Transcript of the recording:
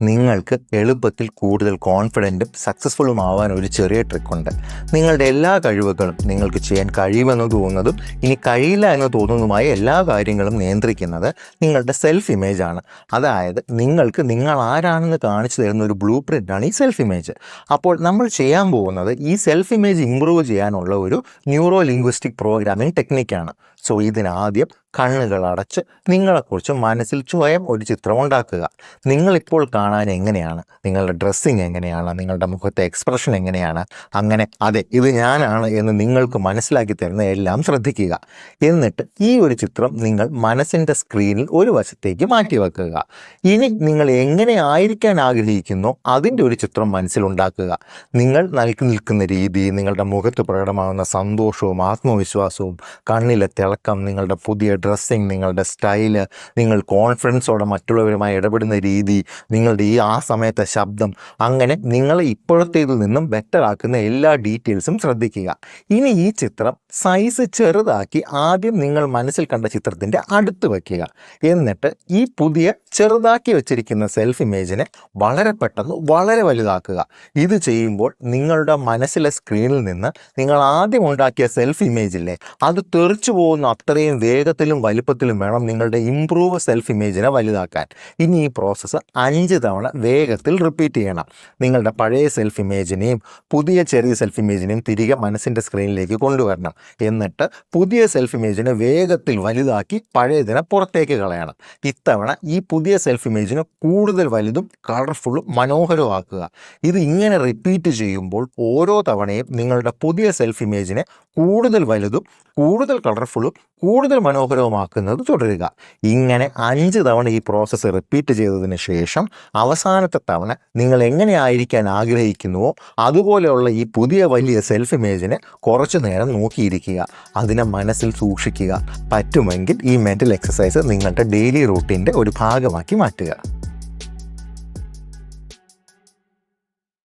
നിങ്ങൾക്ക് എളുപ്പത്തിൽ കൂടുതൽ കോൺഫിഡന്റും സക്സസ്ഫുള്ളും ആവാൻ ഒരു ചെറിയ ട്രിക്കുണ്ട് നിങ്ങളുടെ എല്ലാ കഴിവുകളും നിങ്ങൾക്ക് ചെയ്യാൻ കഴിയുമെന്ന് തോന്നുന്നതും ഇനി കഴിയില്ല എന്ന് തോന്നുന്നതുമായ എല്ലാ കാര്യങ്ങളും നിയന്ത്രിക്കുന്നത് നിങ്ങളുടെ സെൽഫ് ഇമേജ് ആണ്. അതായത് നിങ്ങൾക്ക് നിങ്ങൾ ആരാണെന്ന് കാണിച്ചു തരുന്ന ഒരു ബ്ലൂ പ്രിന്റാണ് ഈ സെൽഫ് ഇമേജ് അപ്പോൾ നമ്മൾ ചെയ്യാൻ പോകുന്നത് ഈ സെൽഫ് ഇമേജ് ഇമ്പ്രൂവ് ചെയ്യാനുള്ള ഒരു ന്യൂറോ ലിംഗ്വിസ്റ്റിക് പ്രോഗ്രാമിംഗ് ടെക്നിക്കാണ് സോ ഇതിനാദ്യം കണ്ണുകൾ അടച്ച് നിങ്ങളെക്കുറിച്ച് മനസ്സിൽ സ്വയം ഒരു ചിത്രം ഉണ്ടാക്കുക നിങ്ങളിപ്പോൾ കാണാൻ എങ്ങനെയാണ്? നിങ്ങളുടെ ഡ്രസ്സിങ് എങ്ങനെയാണ്? നിങ്ങളുടെ മുഖത്തെ എക്സ്പ്രഷൻ എങ്ങനെയാണ്? അങ്ങനെ അതെ ഇത് ഞാനാണ് എന്ന് നിങ്ങൾക്ക് മനസ്സിലാക്കി തരുന്ന എല്ലാം ശ്രദ്ധിക്കുക. എന്നിട്ട് ഈ ഒരു ചിത്രം നിങ്ങൾ മനസ്സിന്റെ സ്ക്രീനിൽ ഒരു വശത്തേക്ക് മാറ്റി വെക്കുക. ഇനി നിങ്ങൾ എങ്ങനെ ആയിരിക്കാൻ ആഗ്രഹിക്കുന്നു അതിന്റെ ഒരു ചിത്രം മനസ്സിലുണ്ടാക്കുക. നിങ്ങൾ നൽകി നിൽക്കുന്ന രീതി നിങ്ങളുടെ മുഖത്ത് പ്രകടമാകുന്ന സന്തോഷവും ആത്മവിശ്വാസവും കണ്ണിലെ തിളക്കം നിങ്ങളുടെ പുതിയ ഡ്രസ്സിങ് നിങ്ങളുടെ സ്റ്റൈൽ നിങ്ങൾ കോൺഫിഡൻസോടെ മറ്റുള്ളവരുമായി ഇടപെടുന്ന രീതി നിങ്ങളുടെ ഈ ആ സമയത്തെ ശബ്ദം അങ്ങനെ നിങ്ങളെ ഇപ്പോഴത്തേതിൽ നിന്നും ബെറ്റർ ആക്കുന്ന എല്ലാ ഡീറ്റെയിൽസും ശ്രദ്ധിക്കുക. ഇനി ഈ ചിത്രം സൈസ് ചെറുതാക്കി ആദ്യം നിങ്ങൾ മനസ്സിൽ കണ്ട ചിത്രത്തിന്റെ അടുത്ത് വയ്ക്കുക എന്നിട്ട് ഈ പുതിയ ചെറുതാക്കി വെച്ചിരിക്കുന്ന സെൽഫ് ഇമേജിനെ വളരെ പെട്ടെന്ന് വളരെ വലുതാക്കുക. ഇത് ചെയ്യുമ്പോൾ നിങ്ങളുടെ മനസ്സിലെ സ്ക്രീനിൽ നിന്ന് നിങ്ങൾ ആദ്യം ഉണ്ടാക്കിയ സെൽഫ് ഇമേജില്ലേ അത് തെറിച്ചു പോകുന്ന അത്രയും വേഗത്തിലും വലുപ്പത്തിലും വേണം നിങ്ങളുടെ ഇംപ്രൂവ് സെൽഫ് ഇമേജിനെ വലുതാക്കാൻ. ഇനി ഈ പ്രോസസ്സ് അഞ്ച് തവണ വേഗത്തിൽ റിപ്പീറ്റ് ചെയ്യണം. നിങ്ങളുടെ പഴയ സെൽഫ് ഇമേജിനെയും പുതിയ ചെറിയ സെൽഫ് ഇമേജിനെയും തിരികെ മനസ്സിന്റെ സ്ക്രീനിലേക്ക് കൊണ്ടുവരണം. എന്നിട്ട് പുതിയ സെൽഫ് ഇമേജിനെ വേഗത്തിൽ വലുതാക്കി പഴയതിനെ പുറത്തേക്ക് കളയണം. ഇത്തവണ ഈ പുതിയ സെൽഫ് ഇമേജിനെ കൂടുതൽ വലുതും കളർഫുള്ളും മനോഹരമാക്കുക ഇത് ഇങ്ങനെ റിപ്പീറ്റ് ചെയ്യുമ്പോൾ ഓരോ തവണയും നിങ്ങളുടെ പുതിയ സെൽഫ് ഇമേജിനെ കൂടുതൽ വലുതും കൂടുതൽ കളർഫുള്ളും കൂടുതൽ മനോഹരവുമാക്കുന്നത് തുടരുക. ഇങ്ങനെ അഞ്ച് തവണ ഈ പ്രോസസ്സ് റിപ്പീറ്റ് ചെയ്തതിന് ശേഷം അവസാനത്തെ തവണ നിങ്ങൾ എങ്ങനെ ആയിരിക്കാൻ ആഗ്രഹിക്കുന്നുവോ അതുപോലെയുള്ള ഈ പുതിയ വലിയ സെൽഫ് ഇമേജിനെ കുറച്ചു നേരം നോക്കിയിരിക്കുക. അതിനെ മനസ്സിൽ സൂക്ഷിക്കുക. പറ്റുമെങ്കിൽ ഈ മെന്റൽ എക്സസൈസ് നിങ്ങളുടെ ഡെയിലി റൂട്ടീന്റെ ഒരു ഭാഗമാക്കി മാറ്റുക.